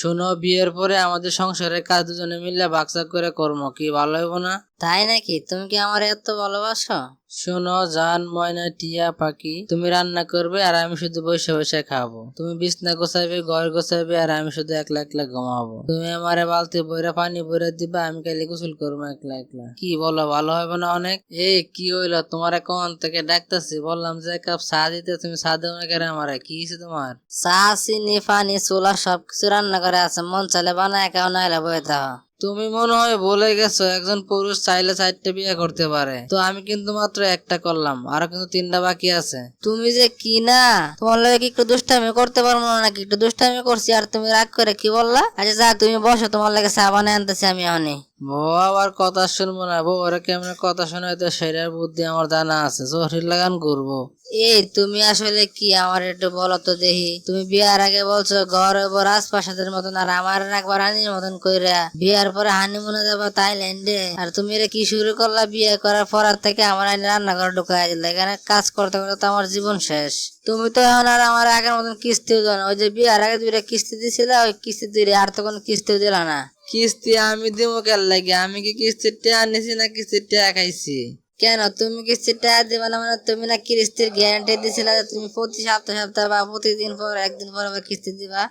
শোনো, বিয়ের পরে আমাদের সংসারের কাজ দুজনে মিলে বাকসাক করে কর্ম, কি ভালো হইব না? তাই নাকি? তুমি কি আমার এত ভালোবাসো? শোনো জান ময়না টিয়া পাখি তুমি রান্না করবে আর আমি শুধু বসে বসে খাব। তুমি বিছনা গোছাইবে ঘর গোছাইবে আর আমি শুধু একলা একলা ঘুমাবো। তুমি আমারে বালতি বইরা পানি বইরা দিবা আমি কালি গোসল করব একলা একলা। কি বলো ভালো হবে না অনেক? এ কি হইল? তোমার কোন থেকে ডাকতেছি? বললাম যে এক কাপ চা দিতে তুমি চা দেবো না কেন আমারে? কি হয়েছে তোমার? চা চিনি পানি চোলা সবকিছু রান্না করে আছে। মন চালে বানায় কেউ নাইলে দাও। তুমি মনে হয় বলে গেছো, একজন পুরুষ চাইলে চারটে বিয়ে করতে পারে। তো আমি কিন্তু মাত্র একটা করলাম, আরও কিন্তু তিনটা বাকি আছে। তুমি যে কি না? তোমার লোক কি একটু দুষ্টামি করতে পারব না নাকি? একটু দুষ্টামি করছি আর তুমি রাগ করে কি বললা? আচ্ছা যা তুমি বসো, তোমার লাগে সাবানে আনতেছি আমি এখনই। বউ আবার কথা শুনব না। বউ ওরা কেমন কথা শোনায় তো সেটার বুদ্ধি আমার জানা আছে। জহির লাগান করব এই, তুমি আসলে কি আমার একটু বলো তো দেখি। তুমি বিয়ার আগে বলছো ঘর রাজপ্রাসাদের মতন আর আমার একবার রানীর মতন কইরা। বিয়ার পরে হানিমুনে যাব থাইল্যান্ডে। আর তুমি এটা কি শুরু করলা বিয়ে করার পর থেকে আমার রান্নাঘরে ঢুকাই দিলে। এখানে কাজ করতে করতে তো আমার জীবন শেষ। তুমি তো এখন আর আমার আগের মতন কিস্তিও দাও না। ওই যে বিয়ার আগে দুইটা কিস্তি দিছিলে, ওই কিস্তি দুইটা আর তো কোনো কিস্তিও দিলা না। কিস্তি আমি দিব কেন লাগে? আমি কি কিস্তির টাকা নিছি না কিস্তির টাকা খাইছি? কেন? তুমি কিস্তির টাকা দিবা না মানে তুমি না কিস্তির গ্যারান্টি দিছিলা যে তুমি প্রতি সপ্তাহ সপ্তাহ বা প্রতিদিন পর একদিন পর কিস্তি দিবা?